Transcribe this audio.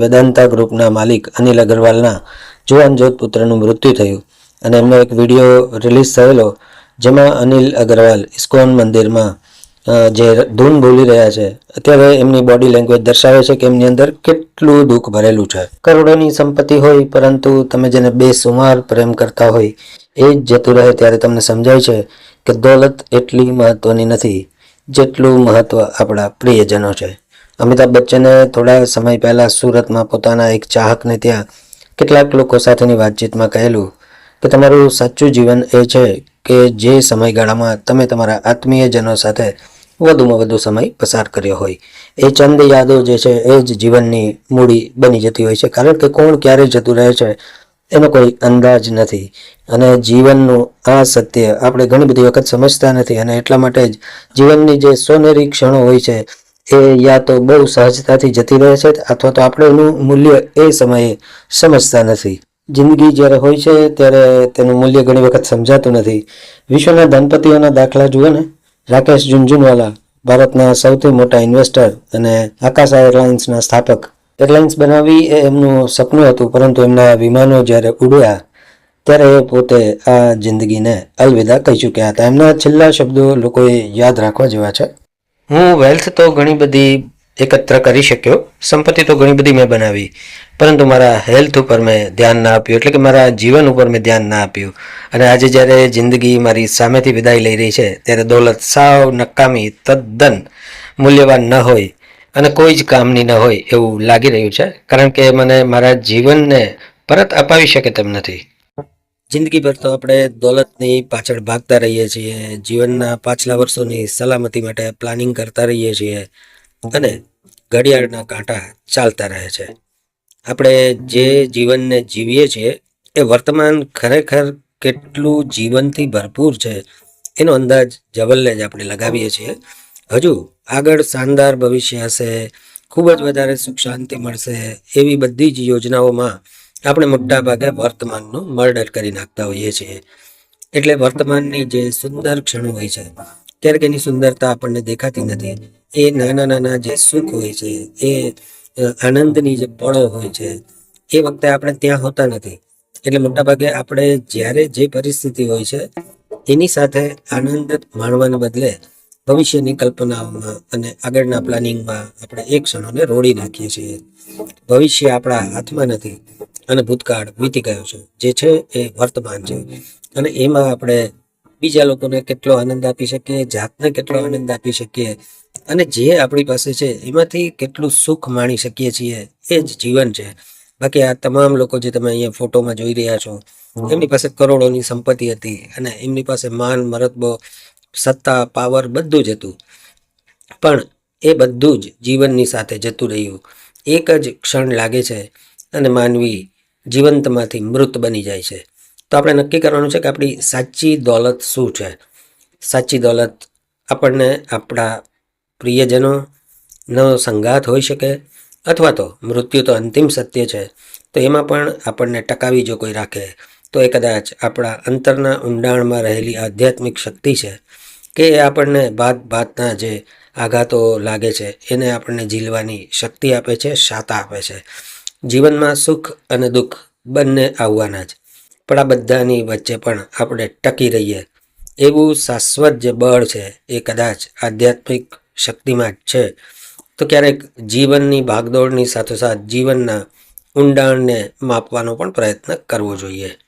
વેદાંતા ગ્રુપના માલિક અનિલ અગ્રવાલના જુવાન જોત પુત્રનું મૃત્યુ થયું અને એમનો એક વીડિયો રિલીઝ થયેલો, જેમાં અનિલ અગ્રવાલ ઇસ્કોન મંદિરમાં જે ધૂન બોલી રહ્યા છે, અત્યારે એમની બોડી લેંગ્વેજ દર્શાવે છે કે એમની અંદર કેટલું દુઃખ ભરેલું છે. કરોડોની સંપત્તિ હોય, પરંતુ તમે જેને બે સુમાર પ્રેમ કરતા હોય, એ જ જતું રહે ત્યારે તમને સમજાય છે કે દોલત એટલી મહત્વની નથી, જેટલું મહત્વ આપણા પ્રિયજનો છે. અમિતાભ બચ્ચને થોડા સમય પહેલાં સુરતમાં પોતાના એક ચાહકને ત્યાં કેટલાક લોકો સાથેની વાતચીતમાં કહેલું કે તમારું સાચું જીવન એ છે કે જે સમયગાળામાં તમે તમારા આત્મીયજનો સાથે વધુમાં વધુ સમય પસાર કર્યો હોય. એ ચંદ યાદો જે છે એ જ જીવનની મૂડી બની જતી હોય છે. કારણ કે કોણ ક્યારે જતું રહે છે એનો કોઈ અંદાજ નથી. અને જીવનનું આ સત્ય આપણે ઘણી બધી વખત સમજતા નથી અને એટલા માટે જ જીવનની જે સોનેરી ક્ષણો હોય છે એ યા તો બહુ સહજતાથી જતી રહે છે અથવા તો આપણે એનું મૂલ્ય એ સમયે સમજતા નથી. જિંદગી જ્યારે હોય છે ત્યારે તેનું મૂલ્ય ઘણી વખત સમજાતું નથી. વિશ્વના ધનપતિઓના દાખલા જુઓ ને. રાકેશ ઝુંઝુનવાલા ભારતના સૌથી મોટા ઇન્વેસ્ટર અને આકાશ એરલાઇન્સના સ્થાપક. એરલાઇન્સ બનાવવી એ એમનું સપનું હતું, પરંતુ એમના વિમાનો જ્યારે ઉડ્યા, ત્યારે એ પોતે આ જિંદગીને અલવિદા કહી ચૂક્યા હતા. એમના છેલ્લા શબ્દો લોકોએ યાદ રાખવા જેવા છે. હું વેલ્થ તો ઘણી બધી એકત્ર કરી શક્યો, સંપત્તિ તો ઘણી બધી મેં બનાવી, પરંતુ મારા હેલ્થ ઉપર મેં ધ્યાન ના આપ્યું, એટલે કે મારા જીવન ઉપર મેં ધ્યાન ના આપ્યું. અને આજે જ્યારે જિંદગી મારી સામેથી વિદાય લઈ રહી છે, ત્યારે દોલત સાવ નકામી, તદ્દન મૂલ્યવાન ન હોય અને કોઈ જ કામની ન હોય એવું લાગી રહ્યું છે, કારણ કે મને મારા જીવનને પરત અપાવી શકે તેમ નથી. જિંદગીભર તો આપણે દોલતની પાછળ ભાગતા રહીએ છીએ, જીવનના પાછલા વર્ષોની સલામતી માટે પ્લાનિંગ કરતા રહીએ છીએ, અને ઘડિયાળના કાંટા ચાલતા રહે છે. આપણે જે જીવનને જીવીએ છીએ, એ વર્તમાન ખરેખર કેટલું જીવનથી ભરપૂર છે, એનો અંદાજ જવલ્લે જ આપણે લગાવીએ છીએ. હજુ આગળ શાનદાર ભવિષ્ય હશે, ખૂબ જ વધારે સુખ શાંતિ મળશે, એવી બધી જ યોજનાઓમાં આપણે મોટા ભાગે વર્તમાનનું મર્ડર કરી નાખતા હોઈએ છીએ. એટલે વર્તમાનની જે સુંદર ક્ષણો હોય છે, ક્યારેક એની સુંદરતા આપણને દેખાતી નથી. એ નાના નાના જે સુખ હોય છે, એ આનંદની જે પળો હોય છે, એ વખતે આપણે ત્યાં હોતા નથી. એટલે મોટાભાગે આપણે જ્યારે જે પરિસ્થિતિ હોય છે, એની સાથે આનંદ માણવાને બદલે ભવિષ્યની કલ્પનાઓમાં અને આગળના પ્લાનિંગમાં આપણે એ ક્ષણોને રોડી નાખીએ છીએ. ભવિષ્ય આપણા હાથમાં નથી. અને ભૂતકાળ વીતી ગયો છે, જે છે એ વર્તમાન છે. અને એમાં આપણે બીજા લોકોને કેટલો આનંદ આપી શકીએ, જાતને કેટલો આનંદ આપી શકીએ, અને જે આપણી પાસે છે એમાંથી કેટલું સુખ માણી શકીએ છીએ, એ જ જીવન છે. બાકી આ તમામ લોકો જે તમે અહીંયા ફોટોમાં જોઈ રહ્યા છો, એમની પાસે કરોડોની સંપત્તિ હતી અને એમની પાસે માન, મરતબો, સત્તા, પાવર બધું જ હતું. પણ એ બધું જ જીવનની સાથે જતું રહ્યું. એક જ ક્ષણ લાગે છે અને માનવી જીવંતમાંથી મૃત બની જાય છે. તો આપણે નક્કી કરવાનું છે કે આપણી સાચી દોલત શું છે? સાચી દોલત આપણને આપણા પ્રિયજનોનો સંગાત હોઈ શકે અથવા તો મૃત્યુ તો અંતિમ સત્ય છે. તો એમાં પણ આપણને ટકાવી જો કોઈ રાખે, તો એ કદાચ આપણા અંતરના ઊંડાણમાં રહેલી આધ્યાત્મિક શક્તિ છે કે એ આપણને ભાત ભાતના જે આઘાતો લાગે છે, એને આપણને ઝીલવાની શક્તિ આપે છે શાતા આપે છે. જીવનમાં સુખ અને દુઃખ બંને આવવાના જ. પણ આ બધાની વચ્ચે પણ આપણે ટકી રહીએ. એવું શાશ્વત જે બળ છે એ કદાચ આધ્યાત્મિક શક્તિમાં જ છે. તો ક્યારેક જીવનની ભાગદોડની સાથોસાથ જીવનના ઊંડાણને માપવાનો પણ પ્રયત્ન કરવો જોઈએ.